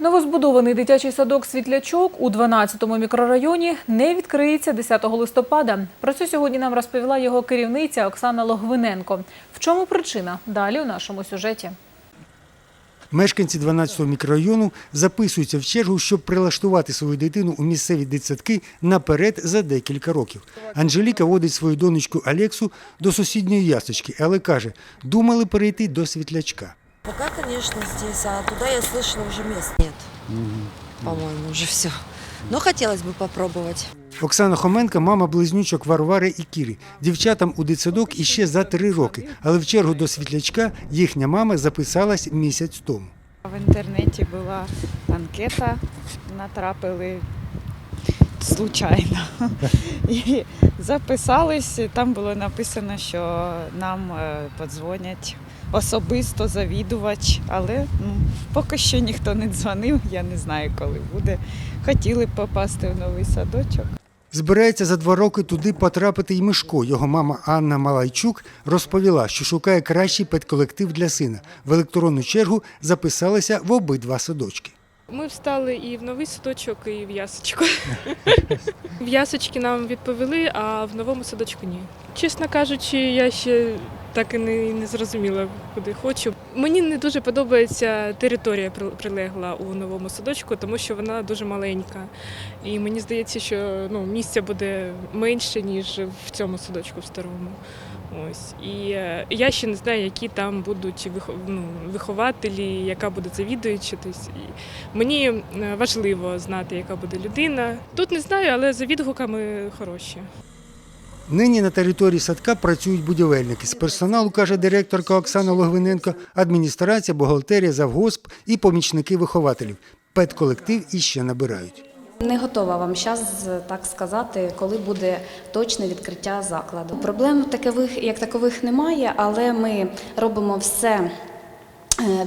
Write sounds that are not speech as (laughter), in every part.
Новозбудований дитячий садок «Світлячок» у 12-му мікрорайоні не відкриється 10 листопада. Про це сьогодні нам розповіла його керівниця Оксана Логвиненко. В чому причина? Далі у нашому сюжеті. Мешканці 12-го мікрорайону записуються в чергу, щоб прилаштувати свою дитину у місцеві дитсадки наперед за декілька років. Анжеліка водить свою донечку Алексу до сусідньої ясочки, але каже, думали перейти до світлячка. Пока, конечно, здесь, а туда я слышала уже мест нет. По-моему, уже все. Но хотелось бы попробовать. Оксана Хоменка – мама близнючок Варвари і Кірі. Дівчатам у дитсадок іще за три роки, але в чергу до світлячка їхня мама записалась місяць тому. В інтернеті була анкета, натрапили случайно. І записались, там було написано, що нам е, подзвонять особисто завідувач, але ну, поки що ніхто не дзвонив, я не знаю, коли буде. Хотіли б попасти в новий садочок. Збирається за два роки туди потрапити й Мишко. Його мама Анна Малайчук розповіла, що шукає кращий педколектив для сина. В електронну чергу записалися в обидва садочки. Ми встали і в новий садочок, і в ясочку. (laughs) В ясочки нам відповіли, а в новому садочку ні. Чесно кажучи, я ще так і не, не зрозуміла, куди хочу. Мені не дуже подобається територія прилегла у новому садочку, тому що вона дуже маленька. І мені здається, що ну, місця буде менше, ніж в цьому садочку в старому. Ось і е, я ще не знаю, які там будуть ну, вихователі, яка буде завідуюча. Мені е, важливо знати, яка буде людина. Тут не знаю, але за відгуками хороші. Нині на території садка працюють будівельники. З персоналу, каже директорка Оксана Логвиненко, адміністрація, бухгалтерія, завгосп і помічники вихователів. Педколектив іще набирають. Не готова вам зараз так сказати, коли буде точне відкриття закладу. Проблем такових як такових немає, але ми робимо все е,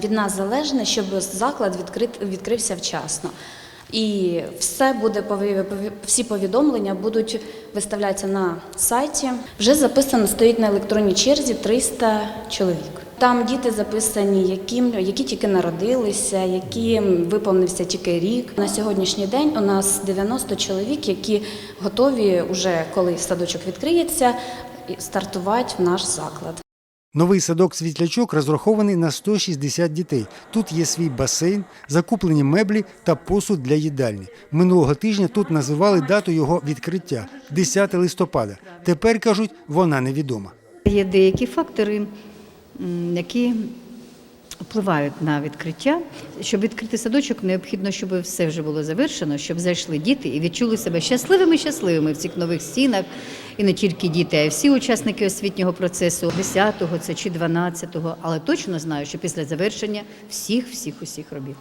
від нас залежне, щоб заклад відкрит, відкрився вчасно. І все буде всі повідомлення будуть виставлятися на сайті. Вже записано стоїть на електронній черзі 300 чоловік. Там діти записані, які, які тільки народилися, які виповнився тільки рік. На сьогоднішній день у нас 90 чоловік, які готові, уже коли садочок відкриється, стартувати в наш заклад. Новий садок світлячок розрахований на 160 дітей. Тут є свій басейн, закуплені меблі та посуд для їдальні. Минулого тижня тут називали дату його відкриття 10 листопада. Тепер кажуть, вона невідома. Є деякі фактори, які впливають на відкриття. Щоб відкрити садочок, необхідно, щоб все вже було завершено, щоб зайшли діти і відчули себе щасливими щасливими в цих нових стінах. І не тільки діти, а й всі учасники освітнього процесу 10-го це чи 12-го, але точно знаю, що після завершення всіх, всіх, усіх робіт.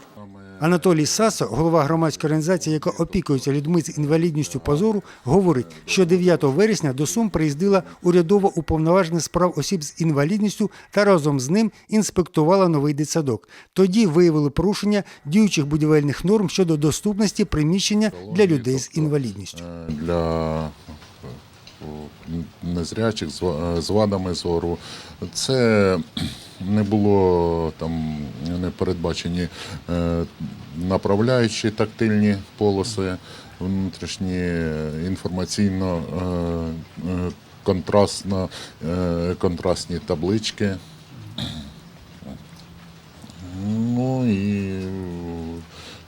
Анатолій Сасо, голова громадської організації, яка опікується людьми з інвалідністю позору, говорить, що 9 вересня до Сум приїздила урядово уповноважена з прав осіб з інвалідністю та разом з ним інспектувала новий дитсадок. Тоді виявили порушення діючих будівельних норм щодо доступності приміщення для людей з інвалідністю. Е, для е, незрячих з вадами зору. Це не було там не передбачені е, направляючі тактильні полоси, внутрішні інформаційно е, е, контрастно, е, контрастні таблички. Ну і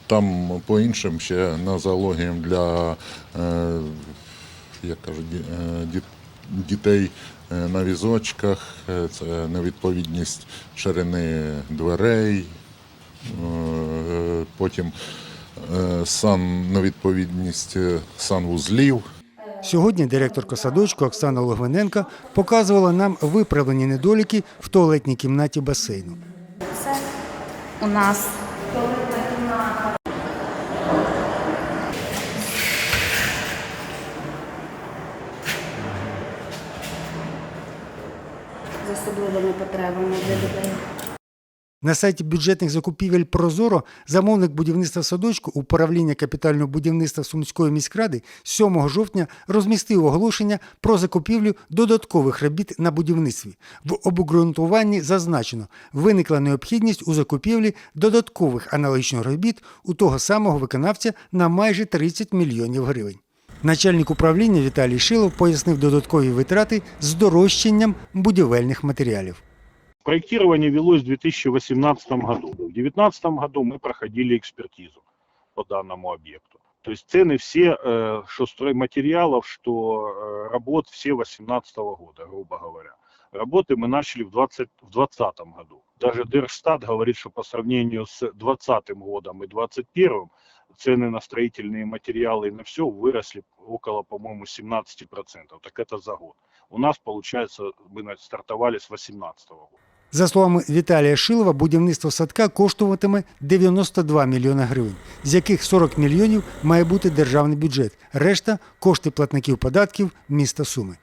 там по іншим ще нозологіям для, е, як кажуть, е, діт- дітей е, на візочках, це невідповідність ширини дверей, потім сан, невідповідність санвузлів. Сьогодні директорка садочку Оксана Логвиненко показувала нам виправлені недоліки в туалетній кімнаті басейну. У нас з особливими потребами для дітей. На сайті бюджетних закупівель Прозоро замовник будівництва садочку управління капітального будівництва Сумської міськради 7 жовтня розмістив оголошення про закупівлю додаткових робіт на будівництві. В обґрунтуванні зазначено, виникла необхідність у закупівлі додаткових аналогічних робіт у того самого виконавця на майже 30 мільйонів гривень. Начальник управління Віталій Шилов пояснив додаткові витрати з дорожчанням будівельних матеріалів. Проектирование велось в 2018 году. В 2019 году мы проходили экспертизу по данному объекту. То есть цены все, э, что стройматериалов, что э, работ все 2018 года, грубо говоря. Работы мы начали в 2020 в 2020 году. Даже Дерстат говорит, что по сравнению с 2020 годом и 2021 цены на строительные материалы и на все выросли около, по-моему, 17%. Так это за год. У нас, получается, мы на- стартовали с 2018 года. За словами Віталія Шилова, будівництво садка коштуватиме 92 мільйони гривень, з яких 40 мільйонів має бути державний бюджет. Решта кошти платників податків міста Суми.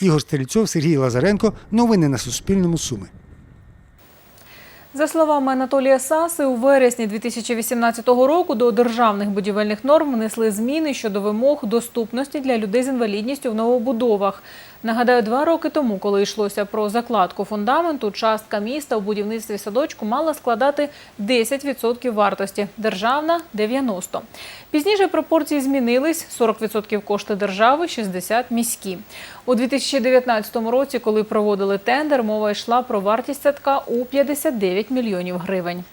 Ігор Стрільцов, Сергій Лазаренко. Новини на Суспільному Суми. За словами Анатолія Саси, у вересні 2018 року до державних будівельних норм внесли зміни щодо вимог доступності для людей з інвалідністю в новобудовах. Нагадаю, два роки тому, коли йшлося про закладку фундаменту, частка міста у будівництві садочку мала складати 10% вартості, державна – 90%. Пізніше пропорції змінились – 40% кошти держави, 60% – міські. У 2019 році, коли проводили тендер, мова йшла про вартість садка у 59 мільйонів гривень.